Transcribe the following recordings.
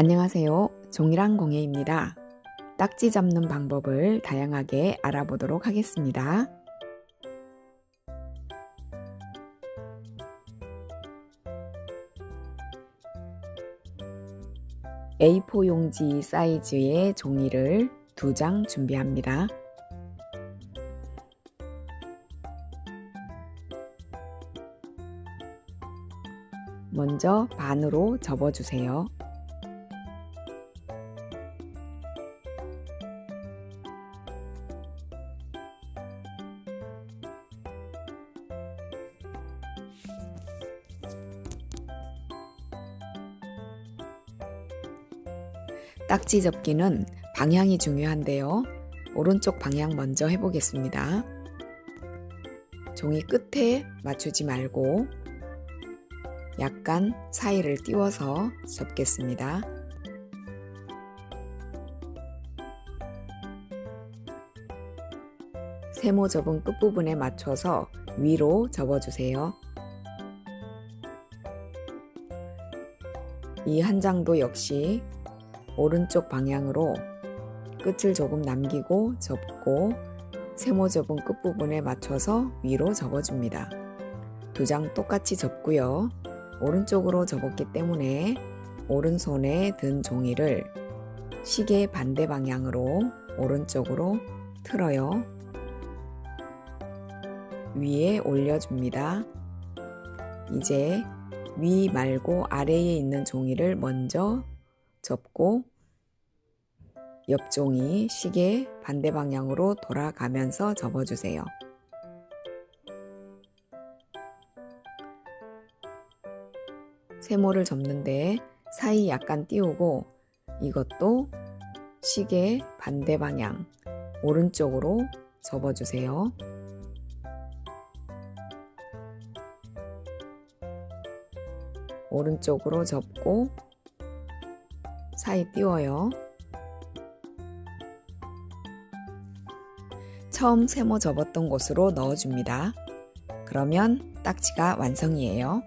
안녕하세요. 종이랑 공예입니다. 딱지 잡는 방법을 다양하게 알아보도록 하겠습니다. A4 용지 사이즈의 종이를 두 장 준비합니다. 먼저 반으로 접어주세요. 딱지 접기는 방향이 중요한데요. 오른쪽 방향 먼저 해보겠습니다. 종이 끝에 맞추지 말고 약간 사이를 띄워서 접겠습니다. 세모 접은 끝부분에 맞춰서 위로 접어주세요. 이 한 장도 역시 오른쪽 방향으로 끝을 조금 남기고 접고 세모 접은 끝부분에 맞춰서 위로 접어줍니다. 두 장 똑같이 접고요. 오른쪽으로 접었기 때문에 오른손에 든 종이를 시계 반대 방향으로 오른쪽으로 틀어요. 위에 올려줍니다. 이제 위 말고 아래에 있는 종이를 먼저 접고 옆종이 시계 반대 방향으로 돌아가면서 접어주세요. 세모를 접는데 사이 약간 띄우고 이것도 시계 반대 방향 오른쪽으로 접어주세요. 오른쪽으로 접고 사이 띄워요. 처음 세모 접었던 곳으로 넣어줍니다. 그러면 딱지가 완성이에요.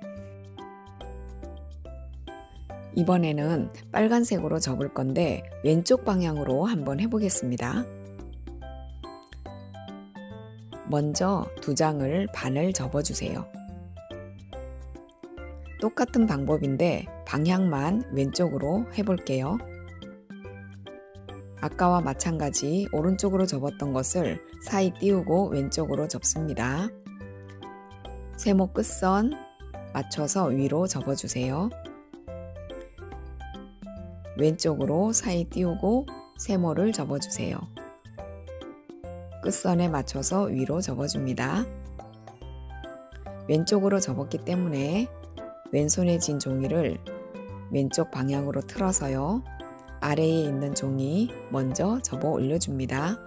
이번에는 빨간색으로 접을 건데 왼쪽 방향으로 한번 해보겠습니다. 먼저 두 장을 반을 접어주세요. 똑같은 방법인데 방향만 왼쪽으로 해볼게요. 아까와 마찬가지 오른쪽으로 접었던 것을 사이 띄우고 왼쪽으로 접습니다. 세모 끝선 맞춰서 위로 접어주세요. 왼쪽으로 사이 띄우고 세모를 접어주세요. 끝선에 맞춰서 위로 접어줍니다. 왼쪽으로 접었기 때문에 왼손에 진 종이를 왼쪽 방향으로 틀어서요. 아래에 있는 종이 먼저 접어 올려줍니다.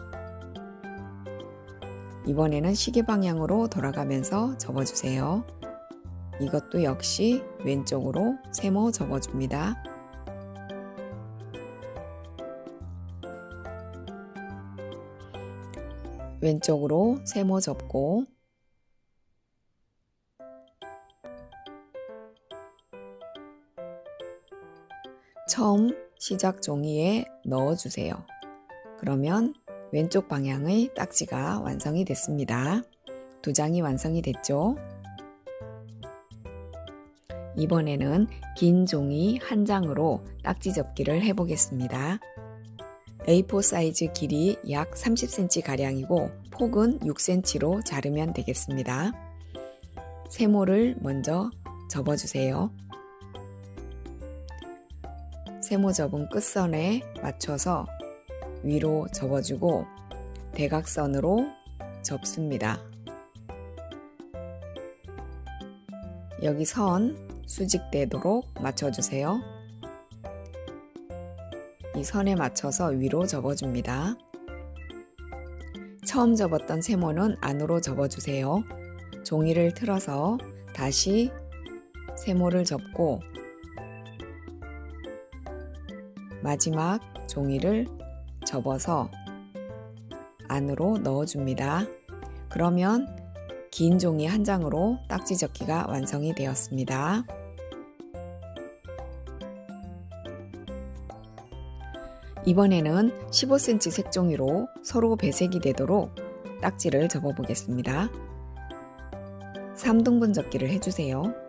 이번에는 시계 방향으로 돌아가면서 접어주세요. 이것도 역시 왼쪽으로 세모 접어줍니다. 왼쪽으로 세모 접고 처음 시작 종이에 넣어주세요. 그러면 왼쪽 방향의 딱지가 완성이 됐습니다. 두 장이 완성이 됐죠? 이번에는 긴 종이 한 장으로 딱지 접기를 해보겠습니다. A4 사이즈 길이 약 30cm 가량이고 폭은 6cm로 자르면 되겠습니다. 세모를 먼저 접어주세요. 세모 접은 끝선에 맞춰서 위로 접어주고 대각선으로 접습니다. 여기 선 수직되도록 맞춰주세요. 이 선에 맞춰서 위로 접어줍니다. 처음 접었던 세모는 안으로 접어주세요. 종이를 틀어서 다시 세모를 접고 마지막 종이를 접어서 안으로 넣어줍니다. 그러면 긴 종이 한 장으로 딱지 접기가 완성이 되었습니다. 이번에는 15cm 색종이로 서로 배색이 되도록 딱지를 접어 보겠습니다. 3등분 접기를 해주세요.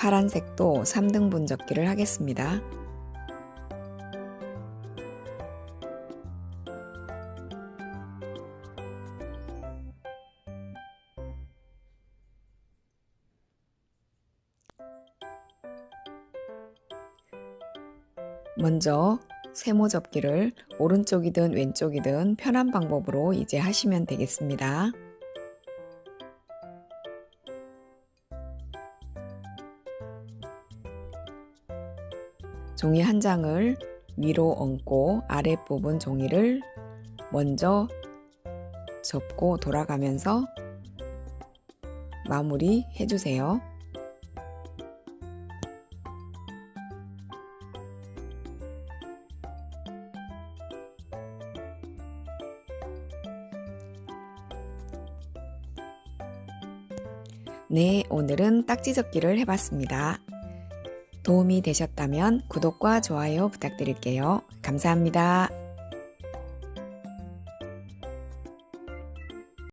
파란색도 3등분 접기를 하겠습니다. 먼저 세모 접기를 오른쪽이든 왼쪽이든 편한 방법으로 이제 하시면 되겠습니다. 종이 한 장을 위로 얹고 아랫부분 종이를 먼저 접고 돌아가면서 마무리 해주세요. 네, 오늘은 딱지 접기를 해봤습니다. 도움이 되셨다면 구독과 좋아요 부탁드릴게요. 감사합니다.